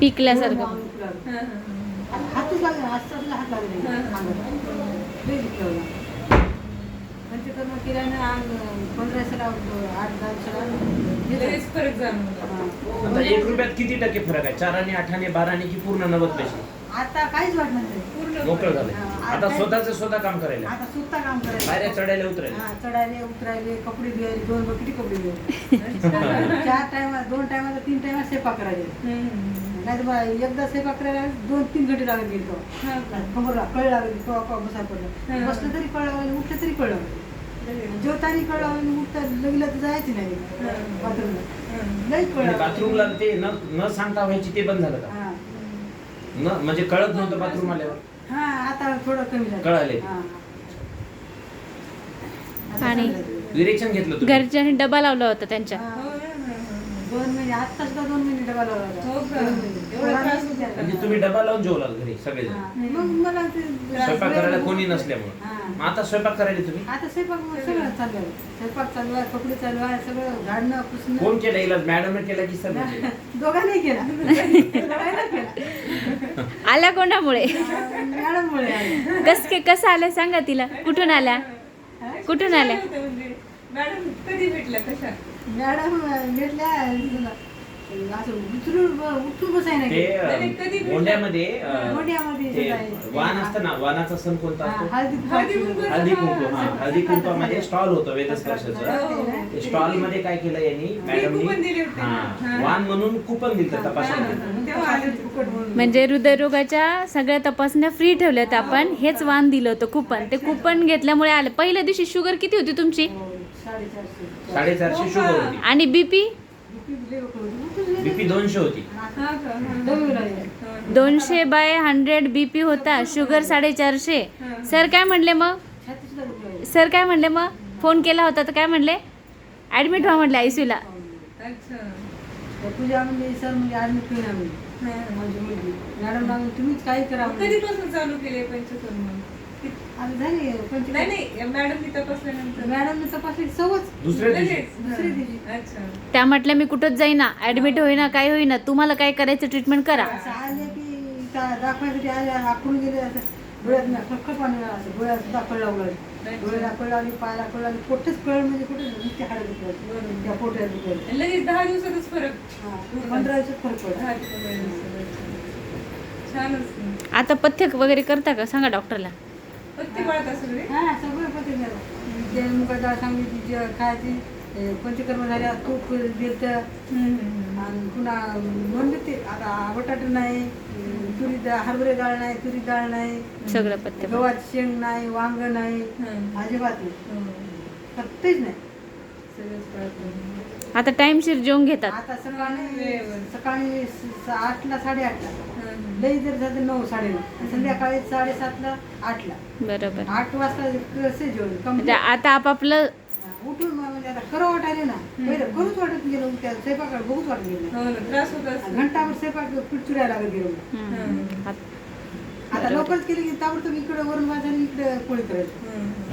पिकल्यासारखं. हां, हां, हातच लागले हाताला हात लागले. केल्यानं अंग पंधरा सला आठ दहा सला. येतं. लगेच फरक जाणवला आता एक रुपयात किती टक्के फरक आहे? चाराने आठाने बाराने की पूर्ण नव्वद पैसे? आता काहीच वाटणार नाही पूर्ण मोकळं झालं आता स्वतःच स्वतः काम करायला. आता सुद्धा काम बाहेर करायचं चढायला उतरायला. हा, चढायले उतरायले कपडे धुवायले दोन बकेटी कपडे धुवायले. चार टायमा दोन टायमाला तीन टायमा स्वयंपाक करायचे. नाही तर एकदा स्वयंपाक करायला दोन तीन घंटे लागत गेले तो हां का? कमरला कळ लागली. पडलं बसलं तरी कळ लागलं उठलं तरी कळ लागलं. जेवतानी कळ लागलं उठता लगेला तर जायची नाही हा. बाथरूमला हां. लई कळ म्हणजे. बाथरूमला ते न न सांगता व्हायची ते बंद झालं का हा. न म्हणजे कळत नव्हतं बाथरूम आल्यावर हा आता थोडं कमी झालं कळाले. हा. आणि- समजायचं. डिरेक्शन घेतलं तुम्ही घरच्यांनी डबा लावला होता त्यांच्या हा. दोन डबा लावला म्हणजे तुम्ही डबा लावून जेवला घरी सगळे हा. मग मला ते स्वयंपाक करायला कोणी नसल्यामुळे. हा. मग आता स्वयंपाक करायला तुम्ही? आता स्वयंपाक सगळं चालू आहे. स्वयंपाक चालू आहे कपडे चालू आहे सगळं झाडणं पुसणं. कोण केलं इलाज मॅडमने केला की सर दोघांनी केला. आल्या कोणामुळे? मॅडममुळे आलं. कस के कसं आलं सांगा तिला? कुठून आल्या? कुठून आल्या? म्हणजे. मॅडम कधी भेटल्या कशा मॅडम भेटल्या असं उतरून उठून बसाय नाही ते नाही, नाही, कधी अं, भेटलं? मोंड्यामध्ये अं, मोंड्यामध्ये ते जायचं. वाण असतं ना वानाचा सण कोणता असतो हळदी कुंकू. हळदी कुंकू हा हा, हळदी कुंकूमध्ये स्टॉल होतो वेदस्पर्शाचं स्टॉलमध्ये काय केलं यांनी कुपन दिले मॅडमनी होते. हा हा. वाण म्हणून कुपन दिलं तपासणी हा. होते. म्हणजे हृदयरोगाच्या सगळ्या तपासण्या फ्री ठेवल्यात आपण हेच वाण दिलं होतं कुपन ते कुपन घेतल्यामुळे आलं पहिल्या दिवशी शुगर किती होती तुमची हो, साडेचारशे साडेचारशे शुगर होती. आणि बीपी. बीपी दोनशे होती. हा? हा. हा. दोनशे बाय हंड्रेड बीपी होता. शुगर साडेचारशे. सर काय म्हणले मग. सर काय म्हणले मग? फोन केला होता तर काय म्हणले? ऍडमिट व्हा म्हणले आयसीयूला पूजा म्हणजे सर म्हणजे ऍडमिट होईना मी हा. माझी मुलगी. मॅडम लागून तुम्हीच काही करा म्हणजे. कधीपासून चालू केले पंचकर्म? झाली. पंचवीस नाही नाही मॅडम मी तपासल्यानंतर मॅडमने तपासली सवच. दुसऱ्या दिवशी. लगेच? दुसऱ्या दिवशी. अच्छा. त्या म्हटल्या मी कुठंच जाईना. ऍडमिट होईना काय होईना. तुम्हाला काय करायचं ट्रीटमेंट करा. असं आले की इथं दाखवायसाठी आले आखून गेले असं डोळ्यात ना खटखट पाणी आलं असं डोळ्यात सुद्धा कळ लागलं डोळ्याला कळ लागली पायाला कळ लागली पोटच कळ म्हणजे कुठे? नुसते हाड दुखलं त्या पोट्यात दुखलं आणि लगेच दहा दिवसातच फरक हा, पंधरा दिवसात फरक पडला दहा ते पंधरा दिवसात. छानच. आता पथ्य वगैरे करता का? सांगा डॉक्टरला. पत्ती पाळता सगळे हा सगळं पते झालं ते सांगितली जी खायची पंचकर्म झाल्या तूप दिलं तर आणि पुन्हा म्हणले ते आता बटाटा नाही तुरी डाळ हरभरे डाळ नाही तुरी डाळ नाही सगळं पथ्य गव्हाची शेंग नाही वांग नाही. अजिबात नाही हो. फक्तच नाही सगळंच पाळतो. आता टाइमशीर जेवून घेतात आता सकाळी. सकाळी आठला साडेआठला. लई जर झालं नऊ साडेनऊ संध्याकाळी साडेसातला आठला. बरोबर. आठ वाजता कसे जेवण? म्हणजे आता आपापलं उठून मग म्हणजे आता खरं वाटायला ना. पहिलं करूच वाटत गेलं त्या स्वयंपाकाला बघूच वाटत गेलं. हो ना त्रास होत असेल. घंटाभर स्वयंपाक लागत गेलो. हम्म. आत- आता लोकच केली की ताबडतोब इकडे वरून वाजायला इकडे पोळी करायचं हम्म.